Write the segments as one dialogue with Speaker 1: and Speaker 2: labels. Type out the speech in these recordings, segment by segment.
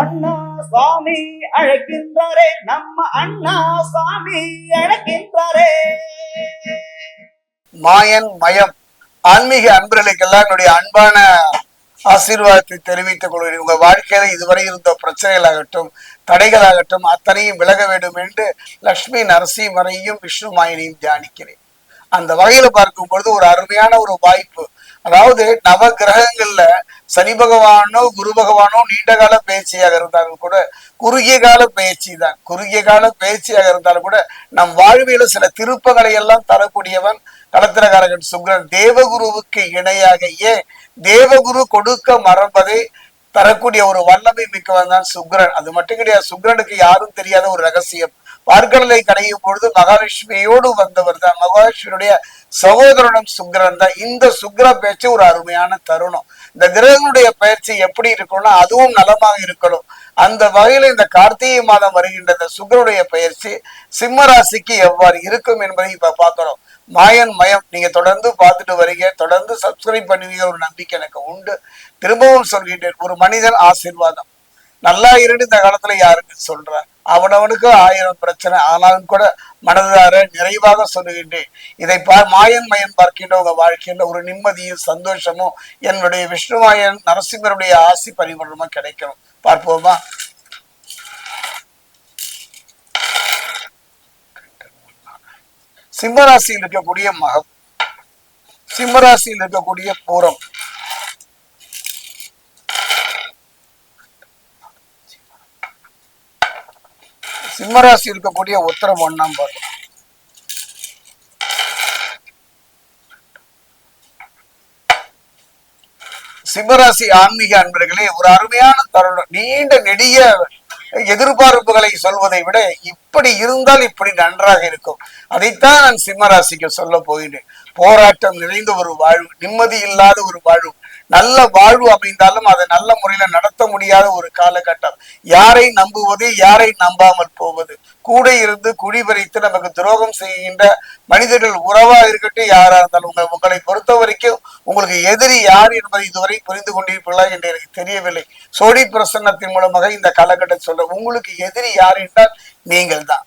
Speaker 1: அண்ணா சுவாமி அழைக்கின்றாரே நம்ம அண்ணா சுவாமி அழைக்கின்றாரே.
Speaker 2: மாயன் மயம். ஆன்மீக அன்பர்களுக்கெல்லாம் என்னுடைய அன்பான ஆசீர்வாதத்தை தெரிவித்துக் கொள்கிறேன். உங்க வாழ்க்கையில இதுவரை இருந்த பிரச்சனைகளாகட்டும் தடைகளாகட்டும் அத்தனையும் விலக வேண்டும் என்று லக்ஷ்மி நரசிம்மரையும் விஷ்ணு மாயனையும் தியானிக்கிறேன். அந்த வகையில பார்க்கும் பொழுது ஒரு அருமையான ஒரு வாய்ப்பு அதாவது நவ கிரகங்கள்ல சனி பகவானோ குரு பகவானோ நீண்ட கால பயிற்சியாக இருந்தாலும் கூட குறுகிய கால பயிற்சி தான் குறுகிய கால பயிற்சியாக இருந்தாலும் கூட நம் வாழ்வியல சில திருப்பங்களை எல்லாம் தரக்கூடியவன் களத்திரகாரகன் சுக்ரன். தேவகுருவுக்கு இணையாக ஏன் தேவகுரு கொடுக்க மறப்பதை தரக்கூடிய ஒரு வல்லமை மிக்கவன் தான் சுக்ரன். அது மட்டும் கிடையாது சுக்ரனுக்கு யாரும் தெரியாத ஒரு ரகசியம். பார்க்கடலை கடையும் பொழுது மகாலட்சுமியோடு வந்தவர் தான். மகாலட்சுமியுடைய சகோதரனும் சுக்கரன் தான். இந்த சுக்கிர பேச்சு ஒரு அருமையான தருணம். இந்த கிரகங்களுடைய பயிற்சி எப்படி இருக்கணும்னா அதுவும் நலமாக இருக்கணும். அந்த வகையில இந்த கார்த்திகை மாதம் வருகின்ற இந்த சுக்கரனுடைய பயிற்சி சிம்ம ராசிக்கு எவ்வாறு இருக்கும் என்பதை இப்ப பார்க்கணும் மாயன் மயம் நீங்க தொடர்ந்து பார்த்துட்டு வரீங்க. தொடர்ந்து சப்ஸ்கிரைப் பண்ணுவீங்க. ஒரு நம்பிக்கை எனக்கு உண்டு. திரும்பவும் சொல்கின்றேன் ஒரு மனிதன் ஆசீர்வாதம். நல்லா இருந்து இந்த காலத்துல யாருக்கு சொல்ற அவனவனுக்கு ஆயிரம் பிரச்சனை. ஆனாலும் கூட மனதார நிறைவாக சொல்லுகின்றேன். இதை பார் மாயன் மயன் பார்க்கின்ற உங்க வாழ்க்கையில ஒரு நிம்மதியும் சந்தோஷமும் என்னுடைய விஷ்ணுமாயன் நரசிம்மருடைய ஆசி பரிபூர்ணமா கிடைக்கணும். பார்ப்போமா? சிம்மராசியில் இருக்கக்கூடிய மகம் சிம்மராசியில் இருக்கக்கூடிய பூரம். சிம்மராசி இருக்கக்கூடிய உத்தரம் ஒண்ணாம் பாதம் சிம்மராசி ஆன்மீக அன்பர்களே ஒரு அருமையான தருணம். நீண்ட நெடிய எதிர்பார்ப்புகளை சொல்வதை விட இப்படி இருந்தால் இப்படி நன்றாக இருக்கும். அதைத்தான் நான் சிம்மராசிக்கு சொல்ல போகிறேன். போராட்டம் நிறைந்த ஒரு வாழ்வு நிம்மதி இல்லாத ஒரு வாழ்வு. நல்ல வாழ்வு அமைந்தாலும் அதை நல்ல முறையில நடத்த முடியாத ஒரு காலகட்டம். யாரை நம்புவது யாரை நம்பாமல் போவது? கூட இருந்து குடிபறித்து நமக்கு துரோகம் செய்கின்ற மனிதர்கள் உறவா இருக்கட்டும் யாரா இருந்தாலும் உங்க உங்களை பொறுத்த வரைக்கும் உங்களுக்கு எதிரி யார் என்பதை இதுவரை புரிந்து கொண்டிருப்பீர்களா என்று எனக்கு தெரியவில்லை. சோடி பிரசன்னத்தின் மூலமாக இந்த காலகட்டத்தை சொல்ல உங்களுக்கு எதிரி யார் என்றால் நீங்கள் தான்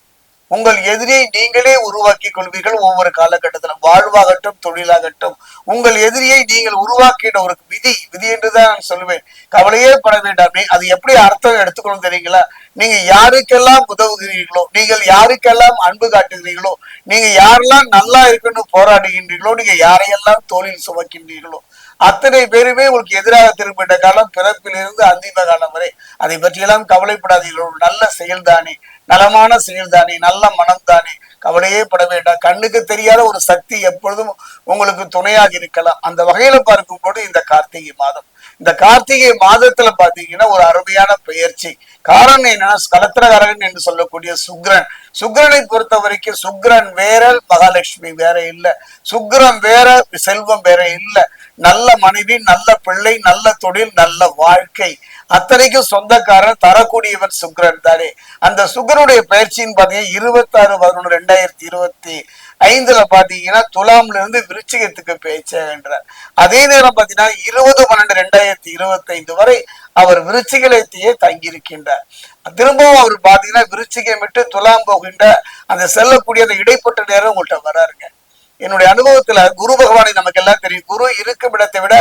Speaker 2: உங்கள் எதிரியை நீங்களே உருவாக்கி கொள்வீர்கள் ஒவ்வொரு காலகட்டத்தில் வாழ்வாகட்டும் தொழிலாகட்டும். உங்கள் எதிரியை நீங்கள் உருவாக்கின ஒரு விதி விதி என்றுதான் நான் சொல்லுவேன் கவலையே பட வேண்டாமே. அது எப்படி அர்த்தம் எடுத்துக்கணும் தெரியுங்களா? நீங்க யாருக்கெல்லாம் உதவுகிறீர்களோ நீங்கள் யாருக்கெல்லாம் அன்பு காட்டுகிறீர்களோ நீங்க யாரெல்லாம் நல்லா இருக்குன்னு போராடுகின்றீர்களோ நீங்க யாரையெல்லாம் தோளில் சுமக்கின்றீர்களோ அத்தனை பேருமே உங்களுக்கு எதிராக திரும்பிட்ட காலம் பிறப்பிலிருந்து அந்திம காலம் வரை. அதை பற்றியெல்லாம் கவலைப்படாதீர்கள். ஒரு நல்ல செயல்தானே. நலமான செயல்தானே. நல்ல மனம்தானே. கவலையே பட வேண்டாம். கண்ணுக்கு தெரியாத ஒரு சக்தி எப்பொழுதும் உங்களுக்கு துணையாக இருக்கலாம். அந்த வகையில பார்க்கும் போது இந்த கார்த்திகை மாதம். இந்த கார்த்திகை மாதத்துல பாத்தீங்கன்னா ஒரு அருமையான பயிற்சி காரணம் என்னன்னா கலத்திரகாரகன் என்று சொல்லக்கூடிய சுக்ரன். சுக்ரனை பொறுத்த வரைக்கும் சுக்ரன் வேற மகாலட்சுமி வேற இல்ல. சுக்ரன் வேற செல்வம் வேற இல்ல. நல்ல மனைவி நல்ல பிள்ளை நல்ல தொழில் நல்ல வாழ்க்கை. அத்தனைக்கும் சொந்தக்காரன் தரக்கூடியவன் சுக்ரன் தானே. அந்த சுக்ரனுடைய பயிற்சின்னு பாத்தீங்கன்னா இருபத்தி ஆறு பதினொன்று ரெண்டாயிரத்தி இருபத்தி ஐந்துல பாத்தீங்கன்னா துலாம்ல இருந்து விருச்சிகத்துக்கு பேச்சாகின்றார் அதே நேரம் பாத்தீங்கன்னா இருபது பன்னெண்டு ரெண்டாயிரத்தி இருபத்தி ஐந்து வரை அவர் விருச்சிகலத்தையே தங்கியிருக்கின்றார். திரும்பவும் அவர் பாத்தீங்கன்னா விருச்சிகம் விட்டு துலாம் போகின்ற அந்த செல்லக்கூடிய அந்த இடைப்பட்ட நேரம் உங்கள்கிட்ட வராருங்க. என்னுடைய அனுபவத்துல குரு பகவானை நமக்கு எல்லாம் தெரியும். குரு இருக்கும் இடத்தை விட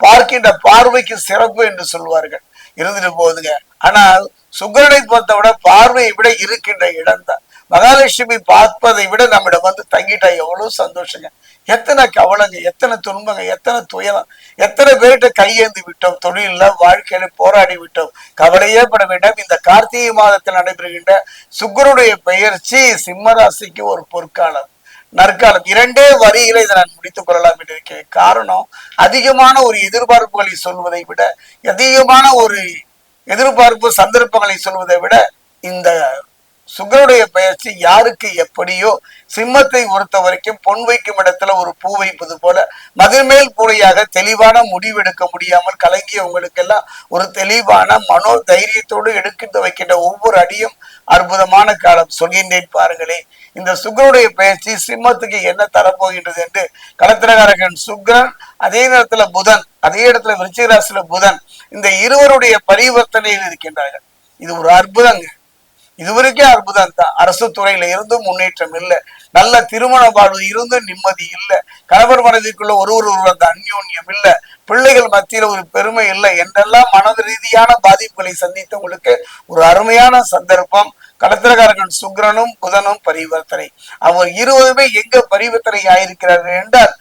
Speaker 2: பார்க்கின்ற பார்வைக்கு சிறப்பு என்று சொல்வார்கள். இருந்துட்டு போகுதுங்க. ஆனால் சுக்கரனை பொறுத்த விட பார்வையை விட இருக்கின்ற இடம் தான் மகாலட்சுமி பார்ப்பதை விட நம்மிடம் வந்து தங்கிட்டா எவ்வளவு சந்தோஷங்க. எத்தனை கவலைங்க எத்தனை துன்பங்க எத்தனை துயரம். எத்தனை பேர்கிட்ட கையேந்து விட்டோம் தொழில வாழ்க்கையில போராடி விட்டோம். கவலையே பட வேண்டாம். இந்த கார்த்திகை மாதத்தில் நடைபெறுகின்ற சுக்கரனுடைய பெயர்ச்சி சிம்மராசிக்கு ஒரு பொற்காலம் நற்காலம். இரண்டே வரியில இதை நான் முடித்துக் கொள்ளலாம் என்று இருக்கேன். காரணம் அதிகமான ஒரு எதிர்பார்ப்புகளை சொல்வதை விட அதிகமான ஒரு எதிர்பார்ப்பு சந்தர்ப்பங்களை சொல்வதை விட இந்த சுகருடைய பயிற்சி யாருக்கு எப்படியோ சிம்மத்தை பொறுத்த வரைக்கும் பொன் வைக்கும் இடத்துல ஒரு பூ வைப்பது போல மதிர்மேல் பூரையாக தெளிவான முடிவெடுக்க முடியாமல் கலங்கியவங்களுக்கெல்லாம் ஒரு தெளிவான மனோ தைரியத்தோடு எடுக்கிட்டு வைக்கின்ற ஒவ்வொரு அடியும் அற்புதமான காலம். சொல்கின்றேன் பாருங்களேன் இந்த சுக்கரனுடைய பயிற்சி சிம்மத்துக்கு என்ன தரப்போகின்றது என்று கலத்திரகாரகன் சுக்ரன் அதே நேரத்துல புதன் அதே இடத்துல விருச்சிகராசில புதன் இந்த இருவருடைய பரிவர்த்தனையில் இருக்கின்றார்கள். இது ஒரு அற்புதங்க. இதுவரைக்கே அற்புதம் தான் அரசு துறையில இருந்தும் முன்னேற்றம் இல்லை. நல்ல திருமண வாழ்வு இருந்தும் நிம்மதி இல்லை. கணவர் மனதிற்குள்ள ஒரு ஒரு அந்த அந்யோன்யம் இல்லை. பிள்ளைகள் மத்தியில ஒரு பெருமை இல்லை. என்றெல்லாம் மனது ரீதியான பாதிப்புகளை சந்தித்தவங்களுக்கு ஒரு அருமையான சந்தர்ப்பம். கடத்திரகாரகன் சுக்கிரனும் புதனும் பரிவர்த்தனை. அவர் இருவருமே எங்க பரிவர்த்தனை ஆயிருக்கிறார்கள் என்றால்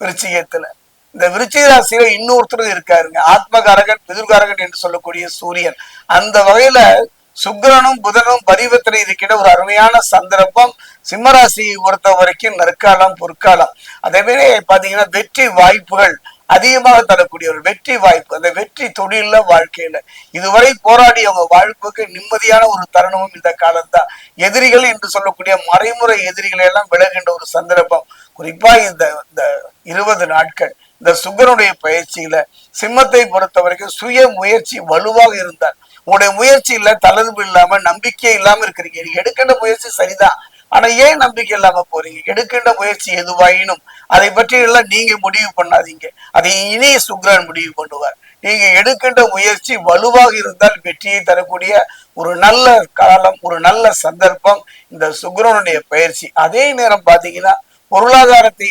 Speaker 2: விருச்சிகத்துல. இந்த விருச்சிக ராசியில இன்னொருத்தர் இருக்காருங்க. ஆத்மகாரகன் பிதுர்காரகன் என்று சொல்லக்கூடிய சூரியன். அந்த வகையில சுக்கிரனும் புதனும் பரிவர்த்தனை இருக்கிற ஒரு அருமையான சந்தர்ப்பம். சிம்மராசியை பொறுத்த வரைக்கும் நற்காலம் பொற்காலம். அதே மாதிரி பாத்தீங்கன்னா வெற்றி வாய்ப்புகள் அதிகமாக தரக்கூடிய ஒரு வெற்றி வாய்ப்பு. அந்த வெற்றி தொழில வாழ்க்கையில. இதுவரை போராடி அவங்க வாழ்வுக்கு நிம்மதியான ஒரு தருணமும் இந்த காலம்தான். எதிரிகள் என்று சொல்லக்கூடிய மறைமுறை எதிரிகளை எல்லாம் விலகின்ற ஒரு சந்தர்ப்பம். குறிப்பா இந்த இந்த இருபது நாட்கள். இந்த சுக்கரனுடைய பயிற்சியில சிம்மத்தை பொறுத்த வரைக்கும் சுய முயற்சி வலுவாக இருந்தார். உங்களுடைய முயற்சியில தளர்வு இல்லாம நம்பிக்கை இல்லாம இருக்கிறீங்க. நீங்க எடுக்கின்ற முயற்சி சரிதான். ஆனா ஏன் நம்பிக்கை இல்லாம போறீங்க? எடுக்கின்ற முயற்சி எதுவாயினும் அதை பற்றி எல்லாம் நீங்க முடிவு பண்ணாதீங்க. அதை இனி சுக்ரன் முடிவு பண்ணுவார். நீங்க எடுக்கின்ற முயற்சி வலுவாக இருந்தால் வெற்றியை தரக்கூடிய ஒரு நல்ல காலம் ஒரு நல்ல சந்தர்ப்பம் இந்த சுக்ரனுடைய பயிற்சி. அதே நேரம் பாத்தீங்கன்னா பொருளாதாரத்தை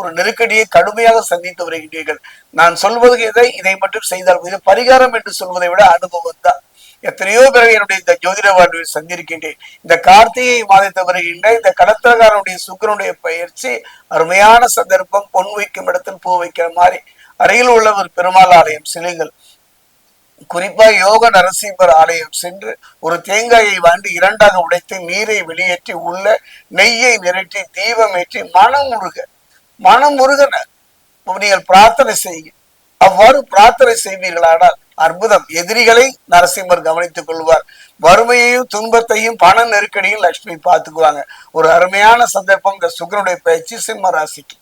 Speaker 2: ஒரு நெருக்கடியை கடுமையாக சந்தித்து வருகின்றீர்கள் நான் சொல்வது எதை? இதை மட்டும் செய்தால் இது பரிகாரம் என்று சொல்வதை விட அனுபவம் தான். எத்தனையோ பிறகு என்னுடைய இந்த ஜோதிட வாழ்வில் சந்திருக்கின்றேன். இந்த கார்த்திகை மாதத்தை வருகின்ற இந்த கடத்திரகாரனுடைய சுக்கரனுடைய பயிற்சி அருமையான சந்தர்ப்பம் பொன் வைக்கும் இடத்தில் பூ வைக்கிற மாதிரி அருகில் உள்ள ஒரு பெருமாள் ஆலயம் சிலைகள். குறிப்பா யோக நரசிம்மர் ஆலயம் சென்று ஒரு தேங்காயை வாண்டி இரண்டாக உடைத்து நீரை வெளியேற்றி உள்ள நெய்யை நிரட்டி தீபம் ஏற்றி மனம் முருக மனம் முருகன. நீங்கள் பிரார்த்தனை செய்யுங்க. அவ்வாறு பிரார்த்தனை செய்வீர்களானால் அற்புதம். எதிரிகளை நரசிம்மர் கவனித்துக் கொள்வார். வறுமையையும் துன்பத்தையும் பண நெருக்கடியும் லட்சுமி பார்த்துக்குவாங்க. ஒரு அருமையான சந்தர்ப்பம். இந்த சுக்கரனுடைய பயிற்சி சிம்ம ராசிக்கு.